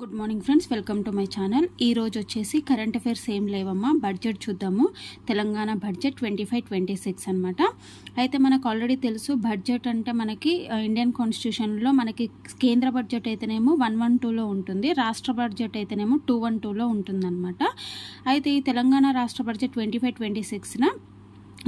Good morning friends welcome to my channel ఈ రోజు వచ్చేసి కరెంట్ అఫైర్స్ ఏం లేవమ్మా? బడ్జెట్ చూద్దాము. Telangana budget twenty five twenty six అనమాట అయితే మనకు ఆల్రెడీ తెలుసు బడ్జెట్ అంటే మనకి uh, ఇండియన్ కాన్స్టిట్యూషన్లో మనకి కేంద్ర బడ్జెట్ అయితేనేమో వన్ వన్ టూలో ఉంటుంది. రాష్ట్ర బడ్జెట్ అయితేనేమో టూ వన్ టూలో ఉంటుందన్నమాట. అయితే ఈ తెలంగాణ రాష్ట్ర బడ్జెట్ ట్వంటీ ఫైవ్ ట్వంటీ సిక్స్న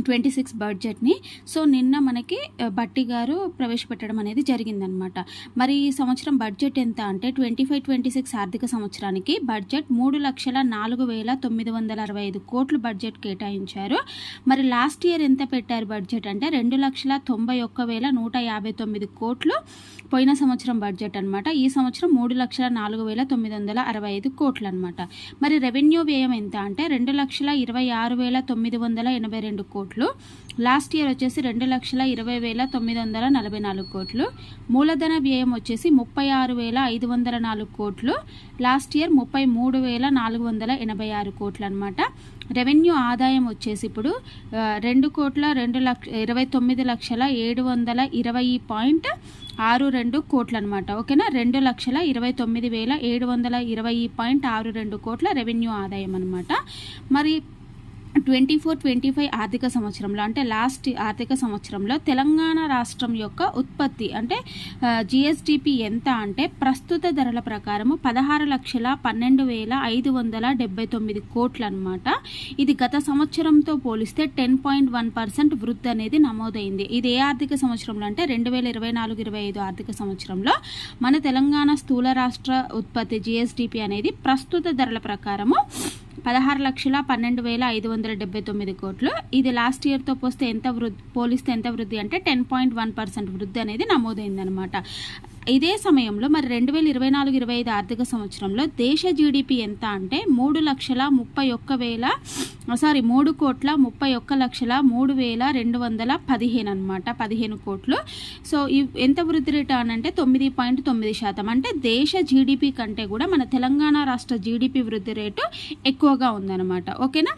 ట్వంటీ సిక్స్ బడ్జెట్ని. సో నిన్న మనకి ఆ, బట్టి గారు ప్రవేశపెట్టడం అనేది జరిగిందనమాట. మరి ఈ సంవత్సరం బడ్జెట్ ఎంత అంటే ట్వంటీ ఫైవ్ ట్వంటీ సిక్స్ ఆర్థిక సంవత్సరానికి బడ్జెట్ మూడు లక్షల నాలుగు వేల తొమ్మిది వందల అరవై ఐదు కోట్లు బడ్జెట్ కేటాయించారు. మరి లాస్ట్ ఇయర్ ఎంత పెట్టారు బడ్జెట్ అంటే రెండు లక్షల తొంభై ఒక్క వేల నూట యాభై తొమ్మిది కోట్లు పోయిన సంవత్సరం బడ్జెట్ అనమాట. ఈ సంవత్సరం మూడు లక్షల నాలుగు వేల తొమ్మిది వందల అరవై ఐదు కోట్లు అనమాట మరి రెవెన్యూ వ్యయం ఎంత అంటే రెండు లక్షల ఇరవై ఆరు వేల తొమ్మిది వందల ఎనభై రెండు కోట్లు. కోట్లు. లాస్ట్ ఇయర్ వచ్చేసి రెండు లక్షల ఇరవై వేల తొమ్మిది వందల నలభై నాలుగు కోట్లు. మూలధన వ్యయం వచ్చేసి ముప్పై ఆరు వేల ఐదు వందల నాలుగు కోట్లు. లాస్ట్ ఇయర్ ముప్పై మూడు వేల నాలుగు వందల ఎనభై ఆరు కోట్లు అనమాట రెవెన్యూ ఆదాయం వచ్చేసి ఇప్పుడు రెండు కోట్ల రెండు లక్ష ఇరవై తొమ్మిది లక్షల ఏడు వందల ఇరవై పాయింట్ ఆరు రెండు కోట్లు అనమాట ఓకేనా? రెండు లక్షల ఇరవై తొమ్మిది వేల ఏడు వందల ఇరవై పాయింట్ ఆరు రెండు కోట్ల రెవెన్యూ ఆదాయం అనమాట మరి ట్వంటీ ఫోర్ ట్వంటీ ఫైవ్ ఆర్థిక సంవత్సరంలో అంటే లాస్ట్ ఆర్థిక సంవత్సరంలో తెలంగాణ రాష్ట్రం యొక్క ఉత్పత్తి అంటే జిఎస్డిపి ఎంత అంటే ప్రస్తుత ధరల ప్రకారము పదహారు లక్షల పన్నెండు వేల ఐదు వందల డెబ్బై తొమ్మిది కోట్లు అనమాట ఇది గత సంవత్సరంతో పోలిస్తే టెన్ పాయింట్ వన్ పర్సెంట్ వృద్ధి అనేది నమోదైంది. ఇది ఏ ఆర్థిక సంవత్సరంలో అంటే రెండు వేల ఇరవై నాలుగు ఇరవై ఐదు ఆర్థిక సంవత్సరంలో మన తెలంగాణ స్థూల రాష్ట్ర ఉత్పత్తి జిఎస్డిపి అనేది ప్రస్తుత ధరల ప్రకారము పదహారు లక్షల పన్నెండు వేల ఐదు వందల డెబ్బై తొమ్మిది కోట్లు. ఇది లాస్ట్ ఇయర్తో పోస్తే ఎంత వృద్ధి పోలిస్తే ఎంత వృద్ధి అంటే టెన్ పాయింట్ వన్ పర్సెంట్ వృద్ధి అనేది నమోదైందనమాట ఇదే సమయంలో మరి రెండు వేల ఇరవై నాలుగు ఇరవై ఐదు ఆర్థిక సంవత్సరంలో దేశ జీడిపి ఎంత అంటే మూడు లక్షల ముప్పై ఒక్క వేల సారీ మూడు కోట్ల ముప్పై ఒక్క లక్షల మూడు వేల రెండు వందల పదిహేను అనమాట పదిహేను కోట్లు. సో ఈ ఎంత వృద్ధి రేటు అంటే తొమ్మిది పాయింట్ తొమ్మిది శాతం. అంటే దేశ జీడిపి కంటే కూడా మన తెలంగాణ రాష్ట్ర జీడిపి వృద్ధి రేటు ఎక్కువగా ఉందన్నమాట. ఓకేనా?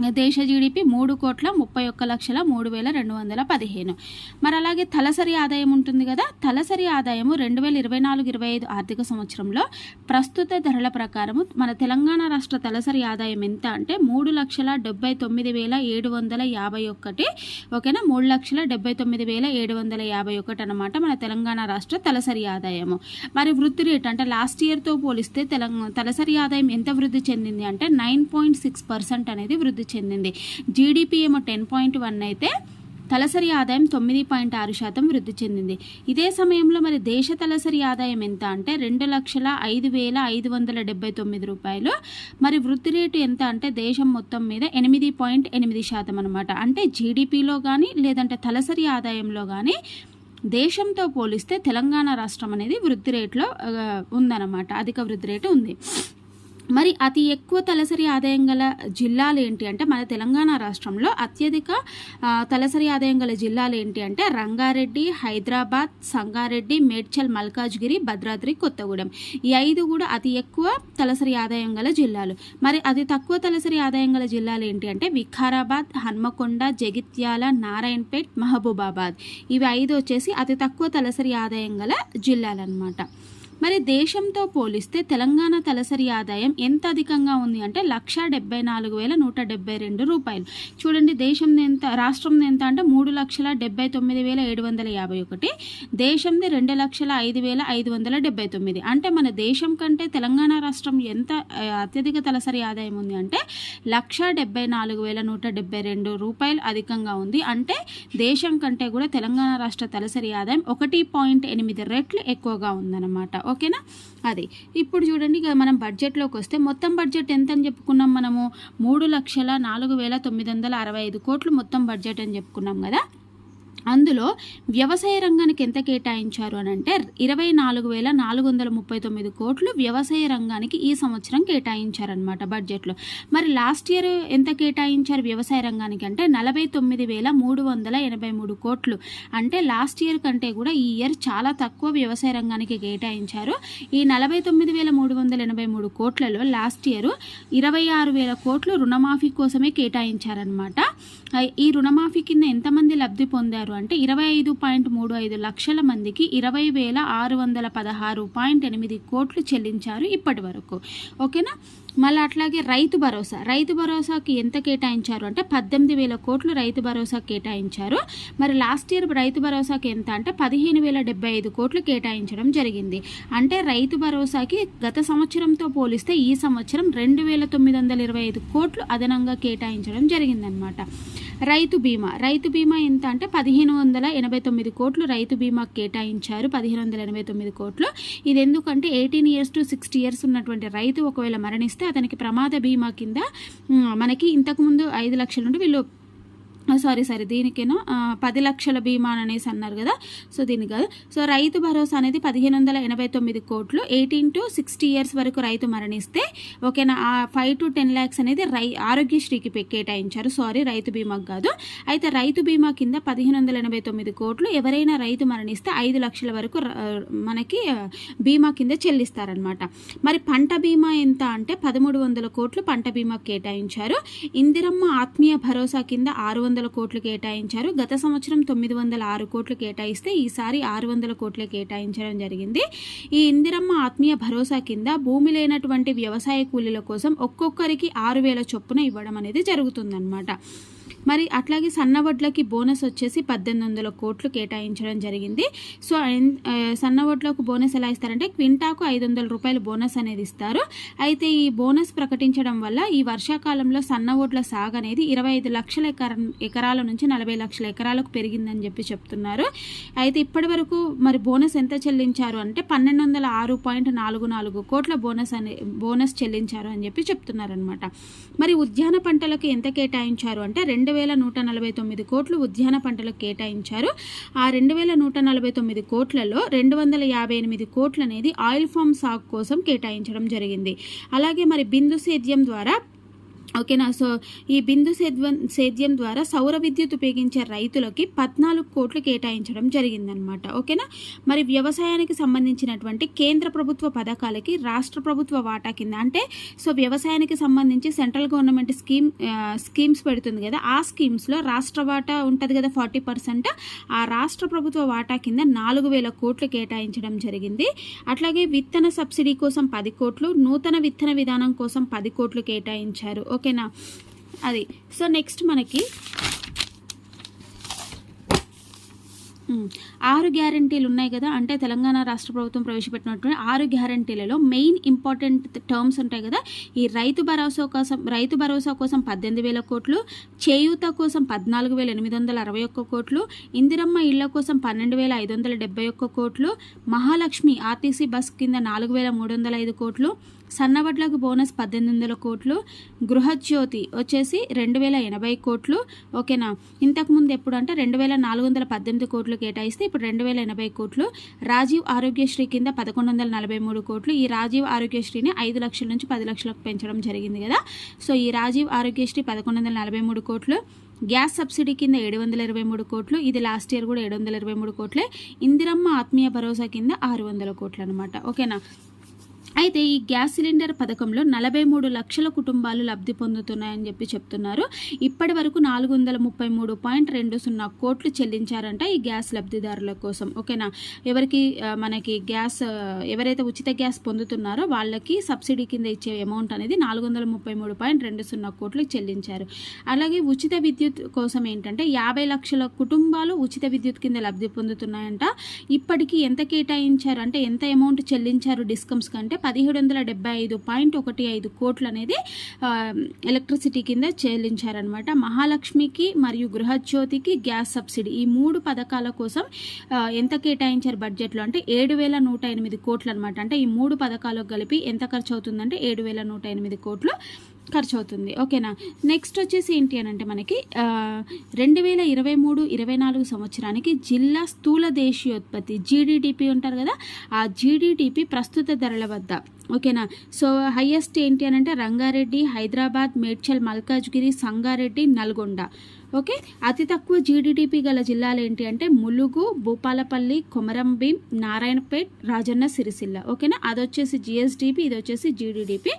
దేశ జీడిపి మూడు కోట్ల ముప్పై ఒక్క లక్షల మూడు వేల రెండు వందల పదిహేను. మరి అలాగే తలసరి ఆదాయం ఉంటుంది కదా తలసరి ఆదాయము రెండు వేల ఇరవై నాలుగు ఇరవై ఐదు ఆర్థిక సంవత్సరంలో ప్రస్తుత ధరల ప్రకారము మన తెలంగాణ రాష్ట్ర తలసరి ఆదాయం ఎంత అంటే మూడు లక్షల డెబ్బై తొమ్మిది వేల ఏడు వందల యాభై ఒకటి ఓకేనా? మూడు లక్షల డెబ్బై తొమ్మిది వేల ఏడు వందల యాభై ఒకటి అనమాట మన తెలంగాణ రాష్ట్ర తలసరి ఆదాయము. మరి వృద్ధి రేట్ అంటే లాస్ట్ ఇయర్తో పోలిస్తే తెలంగాణ తలసరి ఆదాయం ఎంత వృద్ధి చెందింది అంటే నైన్ పాయింట్ సిక్స్ పర్సెంట్ అనేది వృద్ధి చెందింది. జీడిపి ఏమో టెన్ పాయింట్ వన్ అయితే తలసరి ఆదాయం తొమ్మిది పాయింట్ ఆరు శాతం వృద్ధి చెందింది. ఇదే సమయంలో మరి దేశ తలసరి ఆదాయం ఎంత అంటే రెండు లక్షల ఐదు వేల ఐదు వందల డెబ్బై తొమ్మిది రూపాయలు. మరి వృద్ధి రేటు ఎంత అంటే దేశం మొత్తం మీద ఎనిమిది పాయింట్ ఎనిమిది శాతం అనమాట అంటే జీడిపిలో కానీ లేదంటే తలసరి ఆదాయంలో కానీ దేశంతో పోలిస్తే తెలంగాణ రాష్ట్రం అనేది వృద్ధి రేట్లో ఉందన్నమాట. అధిక వృద్ధి రేటు ఉంది. మరి అతి ఎక్కువ తలసరి ఆదాయం గల జిల్లాలు ఏంటి అంటే మన తెలంగాణ రాష్ట్రంలో అత్యధిక తలసరి ఆదాయం గల జిల్లాలు ఏంటి అంటే రంగారెడ్డి హైదరాబాద్ సంగారెడ్డి మేడ్చల్ మల్కాజ్గిరి భద్రాద్రి కొత్తగూడెం. ఈ ఐదు కూడా అతి ఎక్కువ తలసరి ఆదాయం గల జిల్లాలు. మరి అతి తక్కువ తలసరి ఆదాయం గల జిల్లాలు ఏంటి అంటే వికారాబాద్ హన్మకొండ జగిత్యాల నారాయణపేట్ మహబూబాబాద్. ఇవి ఐదు వచ్చేసి అతి తక్కువ తలసరి ఆదాయం గల జిల్లాలు అనమాట మరి దేశంతో పోలిస్తే తెలంగాణ తలసరి ఆదాయం ఎంత అధికంగా ఉంది అంటే లక్ష డెబ్బై నాలుగు వేల నూట డెబ్బై రెండు రూపాయలు. చూడండి దేశం ఎంత రాష్ట్రం ఎంత అంటే మూడు లక్షల డెబ్బై తొమ్మిది వేల ఏడు వందల యాభై ఒకటి దేశంది రెండు లక్షల ఐదు వేల ఐదు వందల డెబ్బై తొమ్మిది. అంటే మన దేశం కంటే తెలంగాణ రాష్ట్రం ఎంత అత్యధిక తలసరి ఆదాయం ఉంది అంటే లక్ష డెబ్బై నాలుగు వేల నూట డెబ్బై రెండు రూపాయలు అధికంగా ఉంది. అంటే దేశం కంటే కూడా తెలంగాణ రాష్ట్ర తలసరి ఆదాయం ఒకటి పాయింట్ ఎనిమిది రెట్లు ఎక్కువగా ఉందన్నమాట. ఓకేనా? అది. ఇప్పుడు చూడండి ఇక మనం బడ్జెట్లోకి వస్తే మొత్తం బడ్జెట్ ఎంత అని చెప్పుకున్నాం మనము? మూడు లక్షల నాలుగు వేల తొమ్మిది వందల అరవై ఐదు కోట్లు మొత్తం బడ్జెట్ అని చెప్పుకున్నాం కదా? అందులో వ్యవసాయ రంగానికి ఎంత కేటాయించారు అని అంటే ఇరవై నాలుగు వేల నాలుగు వందల ముప్పై తొమ్మిది కోట్లు వ్యవసాయ రంగానికి ఈ సంవత్సరం కేటాయించారనమాట బడ్జెట్లో. మరి లాస్ట్ ఇయర్ ఎంత కేటాయించారు వ్యవసాయ రంగానికి అంటే నలభై తొమ్మిది వేల మూడు వందల ఎనభై మూడు కోట్లు. అంటే లాస్ట్ ఇయర్ కంటే కూడా ఈ ఇయర్ చాలా తక్కువ వ్యవసాయ రంగానికి కేటాయించారు. ఈ నలభై తొమ్మిది వేల మూడు వందల ఎనభై మూడు కోట్లలో లాస్ట్ ఇయర్ ఇరవై ఆరు వేల కోట్లు రుణమాఫీ కోసమే కేటాయించారనమాట ఈ రుణమాఫీ కింద ఎంతమంది లబ్ధి పొందారు? అంటే ఇరవై ఐదు పాయింట్ మూడు ఐదు లక్షల మందికి ఇరవై వేల ఆరు వందల పదహారు పాయింట్ ఎనిమిది కోట్లు చెల్లించారు ఇప్పటి వరకు. ఓకేనా? మళ్ళీ అట్లాగే రైతు భరోసా. రైతు భరోసాకి ఎంత కేటాయించారు అంటే పద్దెనిమిది వేల కోట్లు రైతు భరోసా కేటాయించారు. మరి లాస్ట్ ఇయర్ రైతు భరోసాకి ఎంత అంటే పదిహేను వేల డెబ్బై ఐదు కోట్లు కేటాయించడం జరిగింది. అంటే రైతు భరోసాకి గత సంవత్సరంతో పోలిస్తే ఈ సంవత్సరం రెండు వేల తొమ్మిది వందల ఇరవై ఐదు కోట్లు అదనంగా కేటాయించడం జరిగిందనమాట రైతు బీమా. రైతు బీమా ఎంత అంటే పదిహేను వందల ఎనభై తొమ్మిది కోట్లు రైతు బీమా కేటాయించారు. పదిహేను వందల ఎనభై తొమ్మిది కోట్లు. ఇది ఎందుకంటే eighteen years to sixty years ఉన్నటువంటి రైతు ఒకవేళ మరణిస్తే అతనికి ప్రమాద బీమా కింద మనకి ఇంతకుముందు ఐదు లక్షల నుండి వీళ్ళు సారీ సారీ దీనికేనో? పది లక్షల బీమా అనేసి అన్నారు కదా. సో దీనికి కాదు. సో రైతు భరోసా అనేది పదిహేను వందల ఎనభై తొమ్మిది కోట్లు. ఎయిటీన్ టు సిక్స్టీ ఇయర్స్ వరకు రైతు మరణిస్తే ఓకేనా ఆ ఫైవ్ టు టెన్ ల్యాక్స్ అనేది రై ఆరోగ్యశ్రీకి కేటాయించారు. సారీ రైతు బీమాకు కాదు. అయితే రైతు బీమా కింద పదిహేను వందల ఎనభై తొమ్మిది కోట్లు ఎవరైనా రైతు మరణిస్తే ఐదు లక్షల వరకు మనకి బీమా కింద చెల్లిస్తారనమాట మరి పంట బీమా ఎంత అంటే పదమూడు వందల కోట్లు పంట బీమా కేటాయించారు. ఇందిరమ్మ ఆత్మీయ భరోసా కింద ఆరు వందల వందల కోట్లు కేటాయించారు. గత సంవత్సరం తొమ్మిది వందల ఆరు కోట్లు కేటాయిస్తే ఈసారి ఆరు వందల కోట్లే కేటాయించడం జరిగింది. ఈ ఇందిరమ్మ ఆత్మీయ భరోసా కింద భూమి లేనటువంటి వ్యవసాయ కూలీల కోసం ఒక్కొక్కరికి ఆరు వేల చొప్పున ఇవ్వడం అనేది జరుగుతుందన్నమాట. మరి అట్లాగే సన్నవడ్లకి బోనస్ వచ్చేసి పద్దెనిమిది వందల కోట్లు కేటాయించడం జరిగింది. సో సన్నవడ్లకు బోనస్ ఎలా ఇస్తారంటే క్వింటాకు ఐదు వందల రూపాయలు బోనస్ అనేది ఇస్తారు. అయితే ఈ బోనస్ ప్రకటించడం వల్ల ఈ వర్షాకాలంలో సన్నవడ్ల సాగు అనేది ఇరవై ఐదు లక్షల ఎకర ఎకరాల నుంచి నలభై లక్షల ఎకరాలకు పెరిగిందని చెప్పి చెప్తున్నారు. అయితే ఇప్పటి వరకు మరి బోనస్ ఎంత చెల్లించారు అంటే పన్నెండు వందల ఆరు పాయింట్ నాలుగు నాలుగు కోట్ల బోనస్ అనే బోనస్ చెల్లించారు అని చెప్పి చెప్తున్నారనమాట మరి ఉద్యాన పంటలకు ఎంత కేటాయించారు అంటే రెండు వేల నూట నలభై తొమ్మిది కోట్లు ఉద్యాన పంటలకు కేటాయించారు. ఆ రెండు వేల నూట నలభై తొమ్మిది కోట్లలో రెండు వందల యాభై ఎనిమిది కోట్లు అనేది ఆయిల్ ఫామ్ సాగు కోసం కేటాయించడం జరిగింది. అలాగే మరి బిందు సేద్యం ద్వారా ఓకేనా? సో ఈ బిందు సేద్యం సేద్యం ద్వారా సౌర విద్యుత్ ఉపయోగించే రైతులకి పద్నాలుగు కోట్లు కేటాయించడం జరిగిందనమాట ఓకేనా? మరి వ్యవసాయానికి సంబంధించినటువంటి కేంద్ర ప్రభుత్వ పథకాలకి రాష్ట్ర ప్రభుత్వ వాటా కింద అంటే సో వ్యవసాయానికి సంబంధించి సెంట్రల్ గవర్నమెంట్ స్కీమ్ స్కీమ్స్ పెడుతుంది కదా. ఆ స్కీమ్స్లో రాష్ట్ర వాటా ఉంటుంది కదా ఫార్టీ పర్సెంట్. ఆ రాష్ట్ర ప్రభుత్వ వాటా కింద నాలుగు వేల కోట్లు కేటాయించడం జరిగింది. అట్లాగే విత్తన సబ్సిడీ కోసం పది కోట్లు నూతన విత్తన విధానం కోసం పది కోట్లు కేటాయించారు. ఓకేనా? అది. సో నెక్స్ట్ మనకి ఆరు గ్యారంటీలు ఉన్నాయి కదా? అంటే తెలంగాణ రాష్ట్ర ప్రభుత్వం ప్రవేశపెట్టినటువంటి ఆరు గ్యారంటీలలో మెయిన్ ఇంపార్టెంట్ టర్మ్స్ ఉంటాయి కదా? ఈ రైతు భరోసా కోసం రైతు భరోసా కోసం పద్దెనిమిది వేల కోట్లు చేయూత కోసం పద్నాలుగు వేల ఎనిమిది వందల అరవై ఒక్క కోట్లు ఇందిరమ్మ ఇళ్ళ కోసం పన్నెండు వేల ఐదు వందల డెబ్బై ఒక్క కోట్లు మహాలక్ష్మి ఆర్టీసీ బస్ కింద నాలుగు వేల మూడు వందల ఐదు కోట్లు సన్నబడ్లకు బోనస్ పద్దెనిమిది వందల కోట్లు గృహజ్యోతి వచ్చేసి రెండు వేల ఎనభై కోట్లు. ఓకేనా? ఇంతకుముందు ఎప్పుడు అంటే రెండు వేల నాలుగు వందల పద్దెనిమిది కోట్లు కేటాయిస్తే ఇప్పుడు రెండు వేల ఎనభై కోట్లు. రాజీవ్ ఆరోగ్యశ్రీ కింద పదకొండు వందల నలభై మూడు కోట్లు. ఈ రాజీవ్ ఆరోగ్యశ్రీని ఐదు లక్షల నుంచి పది లక్షలకు పెంచడం జరిగింది కదా. సో ఈ రాజీవ్ ఆరోగ్యశ్రీ పదకొండు వందల నలభై మూడు కోట్లు. గ్యాస్ సబ్సిడీ కింద ఏడు వందల ఇరవై మూడు కోట్లు. ఇది లాస్ట్ ఇయర్ కూడా ఏడు వందల ఇరవై మూడు కోట్లే. ఇందిరమ్మ ఆత్మీయ భరోసా కింద ఆరు వందల కోట్లు అనమాట ఓకేనా? అయితే ఈ గ్యాస్ సిలిండర్ పథకంలో నలభై మూడు లక్షల కుటుంబాలు లబ్ధి పొందుతున్నాయని చెప్పి చెప్తున్నారు. ఇప్పటి వరకు నాలుగు వందల ముప్పై మూడు పాయింట్ రెండు సున్నా కోట్లు చెల్లించారంట ఈ గ్యాస్ లబ్ధిదారుల కోసం. ఓకేనా? ఎవరికి మనకి గ్యాస్ ఎవరైతే ఉచిత గ్యాస్ పొందుతున్నారో వాళ్ళకి సబ్సిడీ కింద ఇచ్చే అమౌంట్ అనేది నాలుగు వందల ముప్పై మూడు పాయింట్ రెండు సున్నా కోట్లు చెల్లించారు. అలాగే ఉచిత విద్యుత్ కోసం ఏంటంటే యాభై లక్షల కుటుంబాలు ఉచిత విద్యుత్ కింద లబ్ధి పొందుతున్నాయంట. ఇప్పటికీ ఎంత కేటాయించారు? అంటే ఎంత అమౌంట్ చెల్లించారు డిస్కమ్స్ కంటే పదిహేడు వందల డెబ్బై ఐదు పాయింట్ ఒకటి ఐదు కోట్లు అనేది ఎలక్ట్రిసిటీ కింద చెల్లించారనమాట మహాలక్ష్మికి మరియు గృహజ్యోతికి గ్యాస్ సబ్సిడీ. ఈ మూడు పథకాల కోసం ఎంత కేటాయించారు బడ్జెట్లో? అంటే ఏడు వేల నూట ఎనిమిది కోట్లు అనమాట అంటే ఈ మూడు పథకాలకు కలిపి ఎంత ఖర్చు అవుతుందంటే ఏడు వేల నూట ఎనిమిది కోట్లు. ఖర్చు అవుతుంది ఓకేనా? నెక్స్ట్ వచ్చేసి ఏంటి అని అంటే మనకి రెండు వేల ఇరవై మూడు ఇరవై నాలుగు సంవత్సరానికి జిల్లా స్థూల దేశీయోత్పత్తి జీడిడిపి ఉంటారు కదా ఆ జీడిడిపి ప్రస్తుత ధరల వద్ద. ఓకేనా? సో హయ్యెస్ట్ ఏంటి అని అంటే రంగారెడ్డి హైదరాబాద్ మేడ్చల్ మల్కాజ్గిరి సంగారెడ్డి నల్గొండ. ఓకే? అతి తక్కువ జీడిడిపి గల జిల్లాలు ఏంటి అంటే ములుగు భూపాలపల్లి కొమరంభీం నారాయణపేట్ రాజన్న సిరిసిల్ల. ఓకేనా? అది వచ్చేసి జిఎస్డిపి ఇది వచ్చేసి జీడిడిపి.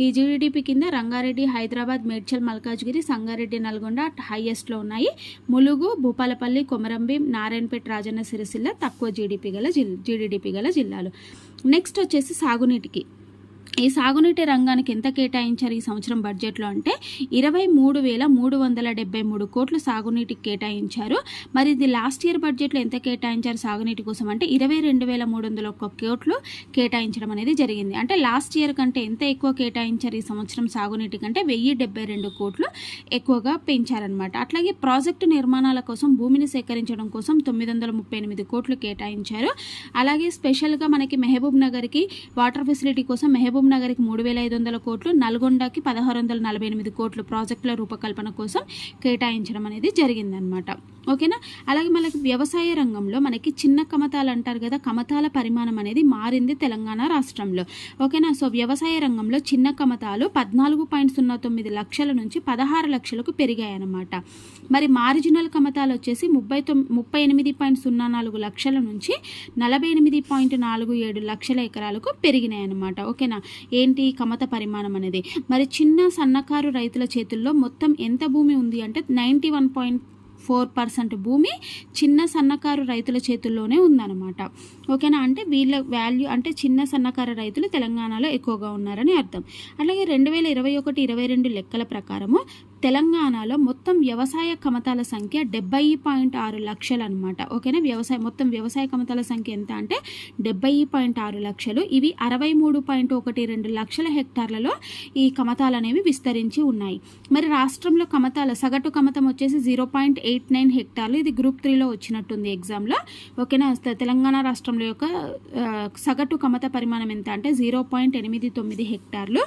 ఈ జీడిపి కింద రంగారెడ్డి హైదరాబాద్ మేడ్చల్ మల్కాజ్గిరి సంగారెడ్డి నల్గొండ హైయెస్ట్లో ఉన్నాయి. ములుగు భూపాలపల్లి కొమరంభీం నారాయణపేట రాజన్న సిరిసిల్ల తక్కువ జీడీపీ గల జిల్ జీడిపి గల జిల్లాలు. నెక్స్ట్ వచ్చేసి సాగునీటికి. ఈ సాగునీటి రంగానికి ఎంత కేటాయించారు ఈ సంవత్సరం బడ్జెట్లో అంటే ఇరవై మూడు వేల మూడు వందల డెబ్బై మూడు కోట్లు సాగునీటికి కేటాయించారు. మరి ఇది లాస్ట్ ఇయర్ బడ్జెట్లో ఎంత కేటాయించారు సాగునీటి కోసం అంటే ఇరవై రెండు వేల మూడు వందల ఒక్క కోట్లు కేటాయించడం అనేది జరిగింది. అంటే లాస్ట్ ఇయర్ కంటే ఎంత ఎక్కువ కేటాయించారు ఈ సంవత్సరం సాగునీటి కంటే వెయ్యి డెబ్బై రెండు కోట్లు ఎక్కువగా పెంచారనమాట అట్లాగే ప్రాజెక్టు నిర్మాణాల కోసం భూమిని సేకరించడం కోసం తొమ్మిది వందల ముప్పై ఎనిమిది కోట్లు కేటాయించారు. అలాగే స్పెషల్గా మనకి మెహబూబ్ నగర్కి వాటర్ ఫెసిలిటీ కోసం మెహబూబ్ నగర్కి మూడు వేల ఐదు వందల కోట్లు నల్గొండకి పదహారు వందల నలభై ఎనిమిది కోట్లు ప్రాజెక్టుల రూపకల్పన కోసం కేటాయించడం అనేది జరిగిందనమాట ఓకేనా? అలాగే మనకి వ్యవసాయ రంగంలో మనకి చిన్న కమతాలు అంటారు కదా కమతాల పరిమాణం అనేది మారింది తెలంగాణ రాష్ట్రంలో. ఓకేనా? సో వ్యవసాయ రంగంలో చిన్న కమతాలు పద్నాలుగు పాయింట్ సున్నా తొమ్మిది లక్షల నుంచి పదహారు లక్షలకు పెరిగాయన్నమాట. మరి మారిజినల్ కమతాలు వచ్చేసి ముప్పై తొమ్మిది ముప్పై ఎనిమిది పాయింట్ సున్నా నాలుగు లక్షల నుంచి నలభై ఎనిమిది పాయింట్ నాలుగు ఏడు లక్షల ఎకరాలకు పెరిగినాయన్నమాట. ఓకేనా? ఏంటి కమత పరిమాణం అనేది? మరి చిన్న సన్నకారు రైతుల చేతుల్లో మొత్తం ఎంత భూమి ఉంది అంటే ninety one point four percent భూమి చిన్న సన్నకారు రైతుల చేతుల్లోనే ఉందన్నమాట. ఓకేనా? అంటే వీళ్ళ వాల్యూ అంటే చిన్న సన్నకారు రైతులు తెలంగాణలో ఎక్కువగా ఉన్నారని అర్థం. అలాగే రెండు వేల ఇరవై ఒకటి ఇరవై రెండు లెక్కల ప్రకారము తెలంగాణలో మొత్తం వ్యవసాయ కమతాల సంఖ్య డెబ్బై పాయింట్ ఆరు లక్షలు అనమాట ఓకేనా? వ్యవసాయ మొత్తం వ్యవసాయ కమతాల సంఖ్య ఎంత అంటే డెబ్బై పాయింట్ ఆరు లక్షలు. ఇవి అరవై మూడు పాయింట్ ఒకటి రెండు లక్షల హెక్టార్లలో ఈ కమతాలు అనేవి విస్తరించి ఉన్నాయి. మరి రాష్ట్రంలో కమతాల సగటు కమతం వచ్చేసి జీరో పాయింట్ ఎయిట్ నైన్ హెక్టార్లు. ఇది గ్రూప్ త్రీలో వచ్చినట్టుంది ఎగ్జామ్లో. ఓకేనా? తెలంగాణ రాష్ట్రంలో యొక్క సగటు కమత పరిమాణం ఎంత అంటే జీరో పాయింట్ ఎనిమిది తొమ్మిది హెక్టార్లు.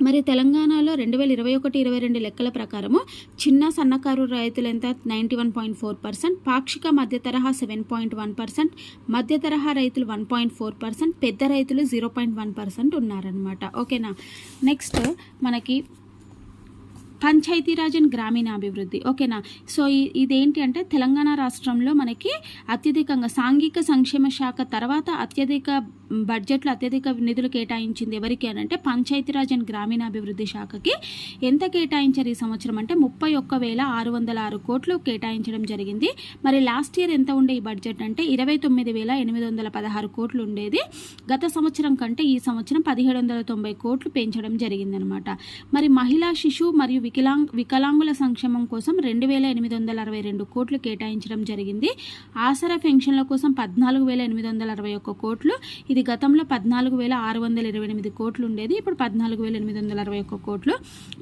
మరి తెలంగాణలో రెండు వేల ఇరవై ఒకటి ఇరవై రెండు లెక్కల ప్రకారము చిన్న సన్నకారు రైతులు ఎంత? Ninety one point four percent. పాక్షిక మధ్య తరహా సెవెన్ పాయింట్ వన్ పర్సెంట్. మధ్య తరహా రైతులు వన్ పాయింట్ ఫోర్ పర్సెంట్. పెద్ద రైతులు జీరో పాయింట్ వన్ పర్సెంట్ ఉన్నారనమాట ఓకేనా? నెక్స్ట్ మనకి పంచాయతీరాజ్ అండ్ గ్రామీణాభివృద్ధి. ఓకేనా? సో ఈ- ఇదేంటి అంటే తెలంగాణ రాష్ట్రంలో మనకి అత్యధికంగా సాంఘిక సంక్షేమ శాఖ తర్వాత అత్యధిక బడ్జెట్లో అత్యధిక నిధులు కేటాయించింది ఎవరికి అని అంటే పంచాయతీరాజ్ అండ్ గ్రామీణాభివృద్ధి శాఖకి. ఎంత కేటాయించారు ఈ సంవత్సరం అంటే ముప్పై ఒక్క వేల ఆరు వందల ఆరు కోట్లు కేటాయించడం జరిగింది. మరి లాస్ట్ ఇయర్ ఎంత ఉండే ఈ బడ్జెట్ అంటే ఇరవై తొమ్మిది వేల ఎనిమిది వందల పదహారు కోట్లు ఉండేది. గత సంవత్సరం కంటే ఈ సంవత్సరం పదిహేడు వందల తొంభై కోట్లు పెంచడం జరిగిందనమాట. మరి మహిళా శిశు మరియు వికలాంగ్ వికలాంగుల సంక్షేమం కోసం రెండు వేల ఎనిమిది వందల అరవై రెండు కోట్లు కేటాయించడం జరిగింది. ఆసరా పెన్షన్ల కోసం పద్నాలుగు వేల ఎనిమిది వందల అరవై ఒక్క కోట్లు ఇది గతంలో పద్నాలుగు వేల ఆరు వందల ఇరవై ఎనిమిది కోట్లు ఉండేది ఇప్పుడు పద్నాలుగు వేల ఎనిమిది వందల అరవై ఒక్క కోట్లు.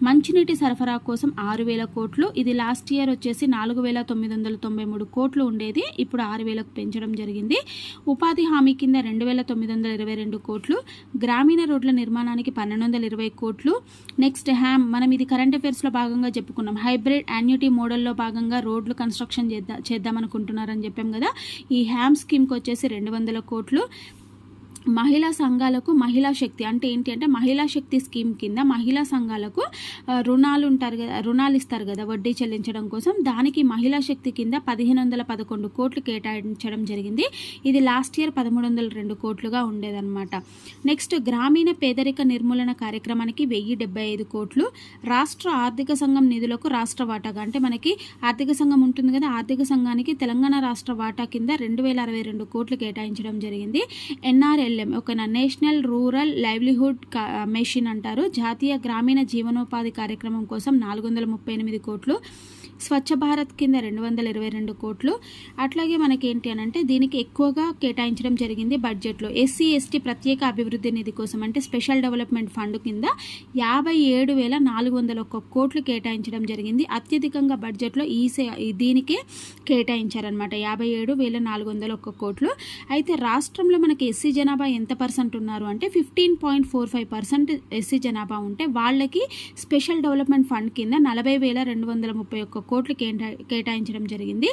మంచినీటి సరఫరా కోసం ఆరు వేల కోట్లు ఇది లాస్ట్ ఇయర్ వచ్చేసి నాలుగు వేల తొమ్మిది వందల తొంభై మూడు కోట్లు ఉండేది ఇప్పుడు ఆరు వేలకు పెంచడం జరిగింది. ఉపాధి హామీ కింద రెండు వేల తొమ్మిది వందల ఇరవై రెండు కోట్లు గ్రామీణ రోడ్ల నిర్మాణానికి పన్నెండు వందల ఇరవై కోట్లు. నెక్స్ట్ హ్యామ్ మనం ఇది కరెంట్ అఫైర్స్లో భాగంగా చెప్పుకున్నాం. హైబ్రిడ్ యాన్యుటీ మోడల్లో భాగంగా రోడ్లు కన్స్ట్రక్షన్ చేద్దాం చేద్దామనుకుంటున్నారని చెప్పాం కదా. ఈ హ్యామ్ స్కీమ్కి వచ్చేసి రెండు వందల కోట్లు. మహిళా సంఘాలకు మహిళా శక్తి అంటే ఏంటి అంటే మహిళా శక్తి స్కీమ్ కింద మహిళా సంఘాలకు రుణాలు ఉంటారు కదా రుణాలు ఇస్తారు కదా వడ్డీ చెల్లించడం కోసం. దానికి మహిళా శక్తి కింద పదిహేను వందల పదకొండు కోట్లు కేటాయించడం జరిగింది. ఇది లాస్ట్ ఇయర్ పదమూడు వందల రెండు కోట్లుగా ఉండేదన్నమాట. నెక్స్ట్ గ్రామీణ పేదరిక నిర్మూలన కార్యక్రమానికి వెయ్యి డెబ్బై ఐదు కోట్లు. రాష్ట్ర ఆర్థిక సంఘం నిధులకు రాష్ట్ర వాటాగా అంటే మనకి ఆర్థిక సంఘం ఉంటుంది కదా ఆర్థిక సంఘానికి తెలంగాణ రాష్ట్ర వాటా కింద రెండు వేల అరవై రెండు కోట్లు కేటాయించడం జరిగింది. ఎన్ఆర్ఎల్ ఎన్ఆర్ఎల్ఎం ఒక నేషనల్ రూరల్ లైవ్లీహుడ్ మెషిన్ అంటారు. జాతీయ గ్రామీణ జీవనోపాధి కార్యక్రమం కోసం నాలుగు వందల ముప్పై ఎనిమిది కోట్లు స్వచ్ఛ భారత్ కింద రెండు వందల ఇరవై రెండు కోట్లు. అట్లాగే మనకి ఏంటి అని అంటే దీనికి ఎక్కువగా కేటాయించడం జరిగింది బడ్జెట్లో. ఎస్సీ ఎస్టీ ప్రత్యేక అభివృద్ధి నిధి కోసం అంటే స్పెషల్ డెవలప్మెంట్ ఫండ్ కింద యాభై ఏడు వేల నాలుగు వందల ఒక్క కోట్లు కేటాయించడం జరిగింది. అత్యధికంగా బడ్జెట్లో ఈ ఈ దీనికే కేటాయించారనమాట యాభై ఏడు వేల నాలుగు వందల ఒక్క కోట్లు. అయితే రాష్ట్రంలో మనకి ఎస్సీ జనాభా ఎంత పర్సెంట్ ఉన్నారు అంటే fifteen point four five percent SC జనాభా ఉంటే వాళ్ళకి స్పెషల్ డెవలప్మెంట్ ఫండ్ కింద నలభై వేల రెండు వందల ముప్పై ఒక్క కోట్లు కేటా కేటాయించడం జరిగింది.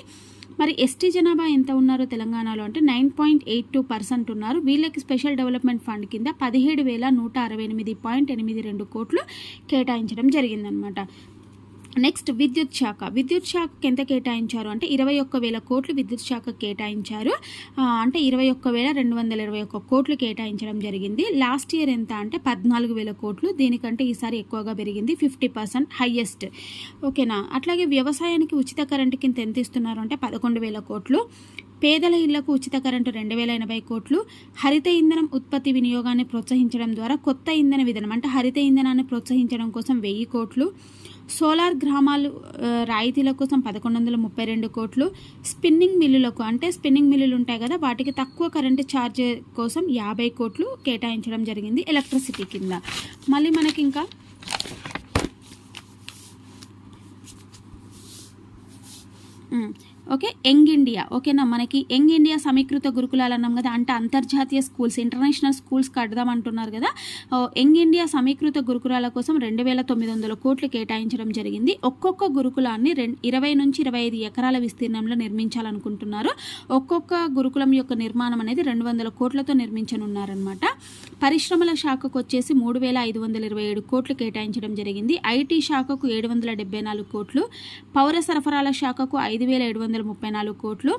మరి ఎస్టీ జనాభా ఎంత ఉన్నారు తెలంగాణలో అంటే nine point eight two percent ఉన్నారు. వీళ్ళకి స్పెషల్ డెవలప్మెంట్ ఫండ్ కింద పదిహేడు వేల నూట అరవై ఎనిమిది పాయింట్ ఎనిమిది రెండు కోట్లు కేటాయించడం జరిగిందనమాట. నెక్స్ట్ విద్యుత్ శాఖ. విద్యుత్ శాఖకి ఎంత కేటాయించారు అంటే ఇరవై ఒక్క వేల కోట్లు విద్యుత్ శాఖ కేటాయించారు. అంటే ఇరవై ఒక్క వేల రెండు వందల ఇరవై ఒక్క కోట్లు కేటాయించడం జరిగింది. లాస్ట్ ఇయర్ ఎంత అంటే పద్నాలుగు వేల కోట్లు. దీనికంటే ఈసారి ఎక్కువగా పెరిగింది ఫిఫ్టీ పర్సెంట్ హయ్యెస్ట్ ఓకేనా? అట్లాగే వ్యవసాయానికి ఉచిత కరెంటు కింద ఎంత ఇస్తున్నారు అంటే పదకొండు వేల కోట్లు. పేదల ఇళ్ళకు ఉచిత కరెంటు రెండు వేల ఎనభై కోట్లు. హరిత ఇంధనం ఉత్పత్తి వినియోగాన్ని ప్రోత్సహించడం ద్వారా కొత్త ఇంధన విధానం అంటే హరిత ఇంధనాన్ని ప్రోత్సహించడం కోసం వెయ్యి కోట్లు. సోలార్ గ్రామాలు రాయితీల కోసం పదకొండు వందల ముప్పై రెండు కోట్లు స్పిన్నింగ్ మిల్లులకు అంటే స్పిన్నింగ్ మిల్లులు ఉంటాయి కదా వాటికి తక్కువ కరెంటు ఛార్జ్ కోసం యాభై కోట్లు కేటాయించడం జరిగింది ఎలక్ట్రిసిటీ కింద. మళ్ళీ మనకి ఇంకా ఓకే? Young India. ఓకేనా? మనకి యంగ్ ఇండియా సమీకృత గురుకులాలు అన్నాం కదా అంటే అంతర్జాతీయ స్కూల్స్ ఇంటర్నేషనల్ స్కూల్స్ కడదాం అంటున్నారు కదా. యంగ్ ఇండియా సమీకృత గురుకులాల కోసం రెండు వేల తొమ్మిది వందల కోట్లు కేటాయించడం జరిగింది. ఒక్కొక్క గురుకులాన్ని రెం ఇరవై నుంచి ఇరవై ఐదు ఎకరాల విస్తీర్ణంలో నిర్మించాలనుకుంటున్నారు. ఒక్కొక్క గురుకులం యొక్క నిర్మాణం అనేది రెండు వందల కోట్లతో నిర్మించనున్నారనమాట పరిశ్రమల శాఖకు వచ్చేసి మూడు వేల ఐదు వందల ఇరవై ఏడు కోట్లు కేటాయించడం జరిగింది. ఐటీ శాఖకు ఏడు వందల డెబ్బై నాలుగు కోట్లు పౌర సరఫరాల శాఖకు ఐదు వేల ఏడు వందల ముప్పై నాలుగు కోట్లు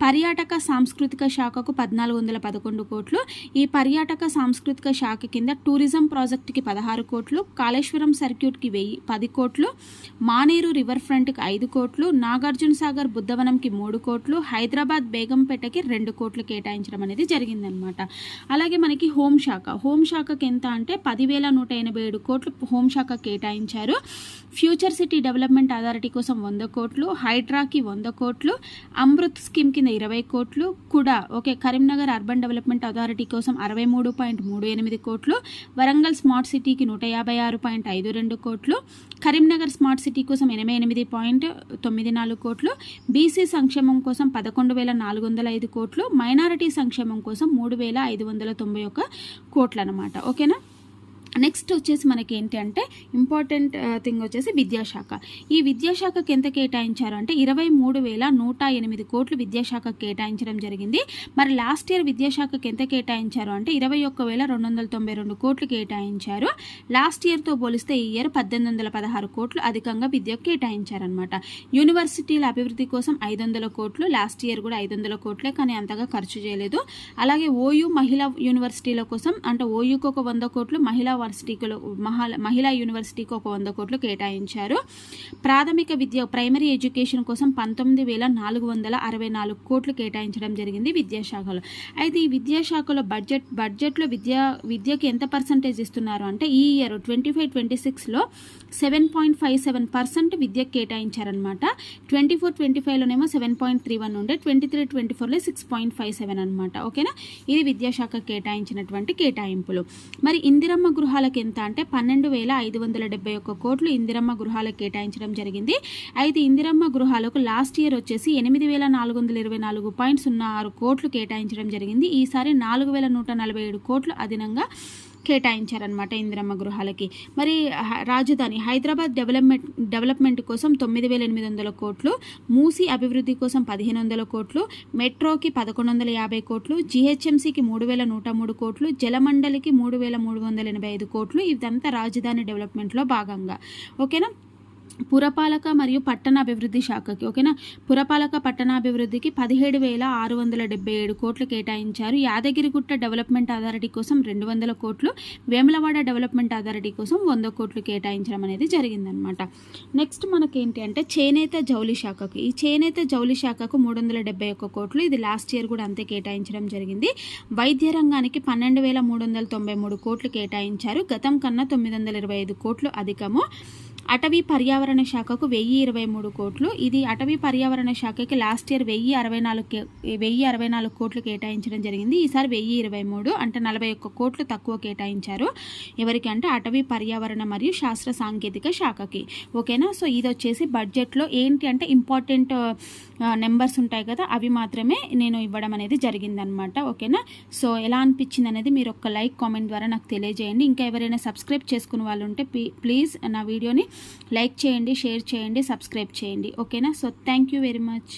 పర్యాటక సాంస్కృతిక శాఖకు పద్నాలుగు వందల పదకొండు కోట్లు ఈ పర్యాటక సాంస్కృతిక శాఖ కింద టూరిజం ప్రాజెక్టుకి పదహారు కోట్లు కాళేశ్వరం సర్క్యూట్కి వెయ్యి పది కోట్లు మానేరు రివర్ ఫ్రంట్కి ఐదు కోట్లు నాగార్జున సాగర్ బుద్ధవనంకి మూడు కోట్లు హైదరాబాద్ బేగంపేటకి రెండు కోట్లు కేటాయించడం అనేది జరిగిందనమాట అలాగే మనకి హోంశాఖ హోంశాఖకి ఎంత అంటే పదివేల నూట ఎనభై ఏడు కోట్లు హోంశాఖ కేటాయించారు. ఫ్యూచర్ సిటీ డెవలప్మెంట్ అథారిటీ కోసం వంద కోట్లు హైడ్రాకి వంద కోట్లు అమృత్ స్కీమ్ కింద ఇరవై కోట్లు కూడా. Okay Karimnagar urban development authority కోసం అరవై మూడు పాయింట్ మూడు ఎనిమిది కోట్లు. వరంగల్ స్మార్ట్ సిటీకి నూట యాభై ఆరు పాయింట్ ఐదు రెండు కోట్లు. కరీంనగర్ స్మార్ట్ సిటీ కోసం ఎనభై ఎనిమిది పాయింట్ తొమ్మిది నాలుగు కోట్లు. బీసీ సంక్షేమం కోసం పదకొండు వేల నాలుగు వందల ఐదు కోట్లు. మైనారిటీ సంక్షేమం కోసం మూడు వేల ఐదు వందల తొంభై ఒక కోట్లు అనమాట ఓకేనా? నెక్స్ట్ వచ్చేసి మనకి ఏంటి అంటే ఇంపార్టెంట్ థింగ్ uh, వచ్చేసి విద్యాశాఖ. ఈ విద్యాశాఖకి ఎంత కేటాయించారు అంటే ఇరవై మూడు వేల నూట ఎనిమిది కోట్లు విద్యాశాఖకు కేటాయించడం జరిగింది. మరి లాస్ట్ ఇయర్ విద్యాశాఖకి ఎంత కేటాయించారు అంటే ఇరవై ఒక్క వేల రెండు వందల తొంభై రెండు కోట్లు కేటాయించారు. లాస్ట్ ఇయర్తో పోలిస్తే ఈ ఇయర్ పద్దెనిమిది వందల పదహారు కోట్లు అధికంగా విద్యకు కేటాయించారనమాట యూనివర్సిటీల అభివృద్ధి కోసం ఐదు వందల కోట్లు లాస్ట్ ఇయర్ కూడా ఐదు వందల కోట్లే కానీ అంతగా ఖర్చు చేయలేదు. అలాగే ఓయూ మహిళా యూనివర్సిటీల కోసం అంటే ఓయూకి ఒక వంద కోట్లు మహిళా వర్సిటీకి మహిళా యూనివర్సిటీకి ఒక వంద కోట్లు కేటాయించారు. ప్రాథమిక విద్య ప్రైమరీ ఎడ్యుకేషన్ కోసం పంతొమ్మిది వేల నాలుగు వందల అరవై నాలుగు కోట్లు కేటాయించడం జరిగింది విద్యాశాఖలో. అయితే ఈ విద్యాశాఖలో బడ్జెట్ బడ్జెట్లో విద్యా విద్యకి ఎంత పర్సంటేజ్ ఇస్తున్నారు అంటే ఈ ఇయర్ ట్వంటీ ఫైవ్ ట్వంటీ సిక్స్లో seven point five seven percent విద్యకు కేటాయించారనమాట ట్వంటీ ఫోర్ ట్వంటీ ఫైవ్లోనేమో సెవెన్ పాయింట్ త్రీ వన్ ఉండే ట్వంటీ త్రీ ట్వంటీ ఫోర్లో సిక్స్ పాయింట్ ఫైవ్ సెవెన్ అనమాట ఓకేనా? ఇది విద్యాశాఖ కేటాయించినటువంటి కేటాయింపులు. మరి ఇందిరమ్మ గృహ గృహాలకు ఎంత అంటే పన్నెండు వేల ఐదు వందల డెబ్బై ఒక్క కోట్లు ఇందిరమ్మ గృహాలకు కేటాయించడం జరిగింది. అయితే ఇందిరమ్మ గృహాలకు లాస్ట్ ఇయర్ వచ్చేసి ఎనిమిది వేల నాలుగు వందల ఇరవై నాలుగు పాయింట్ సున్నా ఆరు కోట్లు కేటాయించడం జరిగింది. ఈసారి నాలుగు వేల నూట నలభై ఏడు కోట్లు అదనంగా కేటాయించారనమాట ఇందిరమ్మ గృహాలకి. మరి రాజధాని హైదరాబాద్ డెవలప్మెంట్ డెవలప్మెంట్ కోసం తొమ్మిది వేల ఎనిమిది వందల కోట్లు మూసి అభివృద్ధి కోసం పదిహేను వందల కోట్లు మెట్రోకి పదకొండు వందల యాభై కోట్లు జిహెచ్ఎంసీకి మూడు వేల నూట మూడు కోట్లు జలమండలికి మూడు వేల మూడు వందల ఎనభై ఐదు కోట్లు ఇదంతా రాజధాని డెవలప్మెంట్లో భాగంగా. ఓకేనా? పురపాలక మరియు పట్టణాభివృద్ధి శాఖకి ఓకేనా? పురపాలక పట్టణాభివృద్ధికి పదిహేడు వేల ఆరు వందల డెబ్బై ఏడు కోట్లు కేటాయించారు. యాదగిరిగుట్ట డెవలప్మెంట్ అథారిటీ కోసం రెండు వందల కోట్లు వేములవాడ డెవలప్మెంట్ అథారిటీ కోసం వంద కోట్లు కేటాయించడం అనేది జరిగిందనమాట నెక్స్ట్ మనకేంటి అంటే చేనేత జౌలి శాఖకి. ఈ చేనేత జౌలి శాఖకు మూడు వందల డెబ్బై ఒక్క కోట్లు ఇది లాస్ట్ ఇయర్ కూడా అంతే కేటాయించడం జరిగింది. వైద్య రంగానికి పన్నెండు వేల మూడు వందల తొంభై మూడు కోట్లు కేటాయించారు. గతం కన్నా తొమ్మిది వందల ఇరవై ఐదు కోట్లు అధికము. అటవీ పర్యావరణ శాఖకు వెయ్యి ఇరవై మూడు కోట్లు. ఇది అటవీ పర్యావరణ శాఖకి లాస్ట్ ఇయర్ వెయ్యి అరవై నాలుగు కే- వెయ్యి అరవై నాలుగు కోట్లు కేటాయించడం జరిగింది. ఈసారి వెయ్యి ఇరవై మూడు అంటే నలభై ఒక్క కోట్లు తక్కువ కేటాయించారు. ఎవరికి అంటే అటవీ పర్యావరణ మరియు శాస్త్ర సాంకేతిక శాఖకి. ఓకేనా? సో ఇది వచ్చేసి బడ్జెట్లో ఏంటి అంటే ఇంపార్టెంట్ నెంబర్స్ ఉంటాయి కదా అవి మాత్రమే నేను ఇవ్వడం అనేది జరిగిందనమాట. ఓకేనా? సో ఎలా అనిపించింది అనేది మీరు ఒక లైక్ కామెంట్ ద్వారా నాకు తెలియజేయండి. ఇంకా ఎవరైనా సబ్స్క్రైబ్ చేసుకున్న వాళ్ళు ఉంటే ప్లీజ్ నా వీడియోని లైక్ చేయండి షేర్ చేయండి సబ్స్క్రైబ్ చేయండి. ఓకేనా? So thank you very much